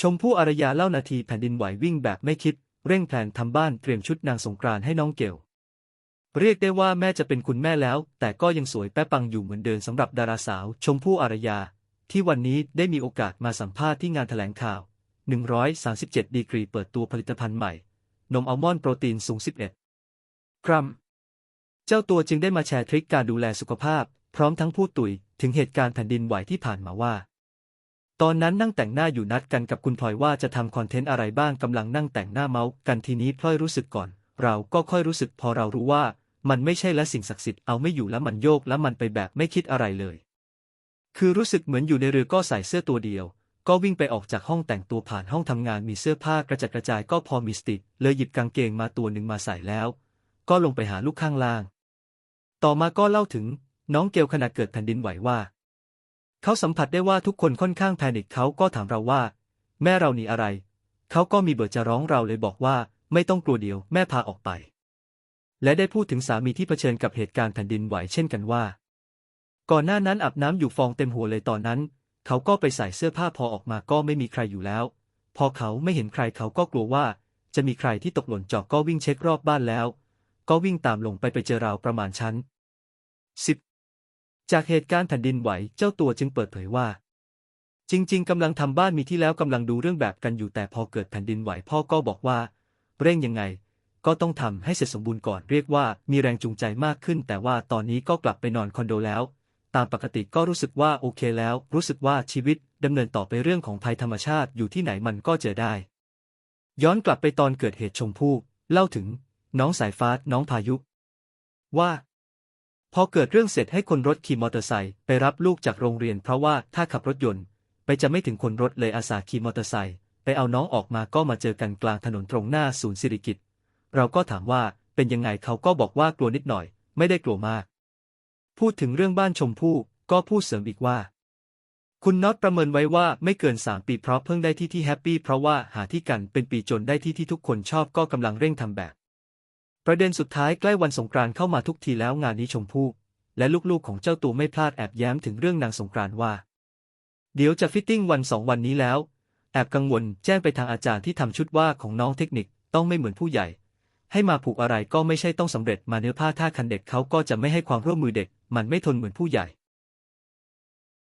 ชมพู่อารยาเล่านาทีแผ่นดินไหววิ่งแบบไม่คิด เร่งแผนทำบ้านเตรียมชุดนางสงกรานต์ให้น้องเกลเรียกได้ว่าแม่จะเป็นคุณแม่แล้ว แต่ก็ยังสวยแป๊ะปังอยู่เหมือนเดิมสำหรับดาราสาว ชมพู่อารยา ที่วันนี้ได้มีโอกาสมาสัมภาษณ์ที่งานแถลงข่าว 137 ดีกรีเปิดตัวผลิตภัณฑ์ใหม่ นมอัลมอนด์โปรตีนสูง 11 กรัม เจ้าตัวจึงได้มาแชร์ทริคการดูแลสุขภาพ พร้อมทั้งพูดตุยถึงเหตุการณ์แผ่นดินไหวที่ผ่านมาว่า ตอนนั้นนั่งแต่งหน้าอยู่นัดกันกับคุณพลอยว่าจะทำคอนเทนต์อะไรบ้างกำลังนั่งแต่งหน้าเมาส์กันทีนี้พลอยรู้สึกก่อน เราก็ค่อยรู้สึกพอเรารู้ว่า มันไม่ใช่และสิ่งศักดิ์สิทธิ์เอาไม่อยู่แล้วมันโยกแล้วมันไปแบบไม่คิดอะไรเลย คือรู้สึกเหมือนอยู่ในเรือก็ใส่เสื้อตัวเดียว ก็วิ่งไปออกจากห้องแต่งตัวผ่านห้องทำงานมีเสื้อผ้ากระจัดกระจายก็พอมีสติเลยหยิบกางเกงมาตัวหนึ่งมาใส่แล้ว ก็ลงไปหาลูกข้างล่าง ต่อมาก็เล่าถึง น้องเกลขณะเกิดแผ่นดินไหวว่า เขาสัมผัสได้ว่าทุกคนค่อนข้างแพนิคเขาก็ถามเราว่า แม่เราหนีอะไร เขาก็มีเบิดจะร้องเราเลยบอกว่า ไม่ต้องกลัวเดียวแม่พาออกไป และได้พูดถึงสามีที่เผชิญกับเหตุการณ์แผ่นดินไหวเช่นกันว่า ก่อนหน้านั้นอาบน้ำอยู่ฟองเต็มหัวเลยตอนนั้น เขาก็ไปใส่เสื้อผ้าพอออกมาก็ไม่มีใครอยู่แล้ว พอเขาไม่เห็นใครเขาก็กลัวว่า จะมีใครที่ตกหล่นจอกก็วิ่งเช็ครอบบ้านแล้ว ก็วิ่งตามลงไปไปเจอราวประมาณชั้นสิบ จากเหตุการณ์แผ่นดินไหวเจ้าตัวจึงเปิดเผยว่า จริง ๆกำลังทำบ้านมีที่แล้วกำลังดูเรื่องแบบกันอยู่แต่พอเกิดแผ่นดินไหวพ่อก็บอกว่า เร่งยังไง ก็ต้องทำให้เสร็จสมบูรณ์ก่อนเรียกว่ามีแรงจูงใจมากขึ้น แต่ว่าตอนนี้ก็กลับไปนอนคอนโดแล้ว ตามปกติก็รู้สึกว่าโอเคแล้ว รู้สึกว่าชีวิตดำเนินต่อไปเรื่องของภัยธรรมชาติอยู่ที่ไหนมันก็เจอได้ ย้อนกลับไปตอนเกิดเหตุชมพู่เล่าถึง น้องสายฟ้าน้องพายุ ว่า พอเกิดเรื่องเสร็จให้คนรถขี่มอเตอร์ไซค์ไปรับลูกจากโรงเรียนเพราะว่าถ้าขับรถยนต์ ไปจะไม่ถึงคนรถเลยอาสาขี่มอเตอร์ไซค์ไปเอาน้องออกมาก็มาเจอกันกลางถนนตรงหน้าศูนย์สิริกิตเราก็ถามว่าเป็นยังไงเขาก็บอกว่ากลัวนิดหน่อย ไม่ได้กลัวมาก พูดถึงเรื่องบ้านชมพู่ก็พูดเสริมอีกว่า คุณน็อตประเมินไว้ว่าไม่เกิน 3 ปีเพราะเพิ่งได้ที่ที่แฮปปี้เพราะว่าหาที่กันเป็นปีจนได้ที่ที่ทุกคนชอบก็กำลังเร่งทำแบบ ประเด็นสุดท้ายใกล้วันสงกรานต์เข้ามาทุกทีแล้วงานนี้ชมพู่และลูกๆของเจ้าตัวไม่พลาดแอบแย้มถึงเรื่องนางสงกรานต์ว่า เดี๋ยวจะฟิตติ้งวันสองวันนี้แล้ว แอบกังวลแจ้งไปทางอาจารย์ที่ทำชุดว่าของน้องเทคนิคต้องไม่เหมือนผู้ใหญ่ ให้มาผูกอะไรก็ไม่ใช่ต้องสำเร็จมาเนื้อผ้าท่าคันเด็กเขาก็จะไม่ให้ความร่วมมือเด็ก มันไม่ทนเหมือนผู้ใหญ่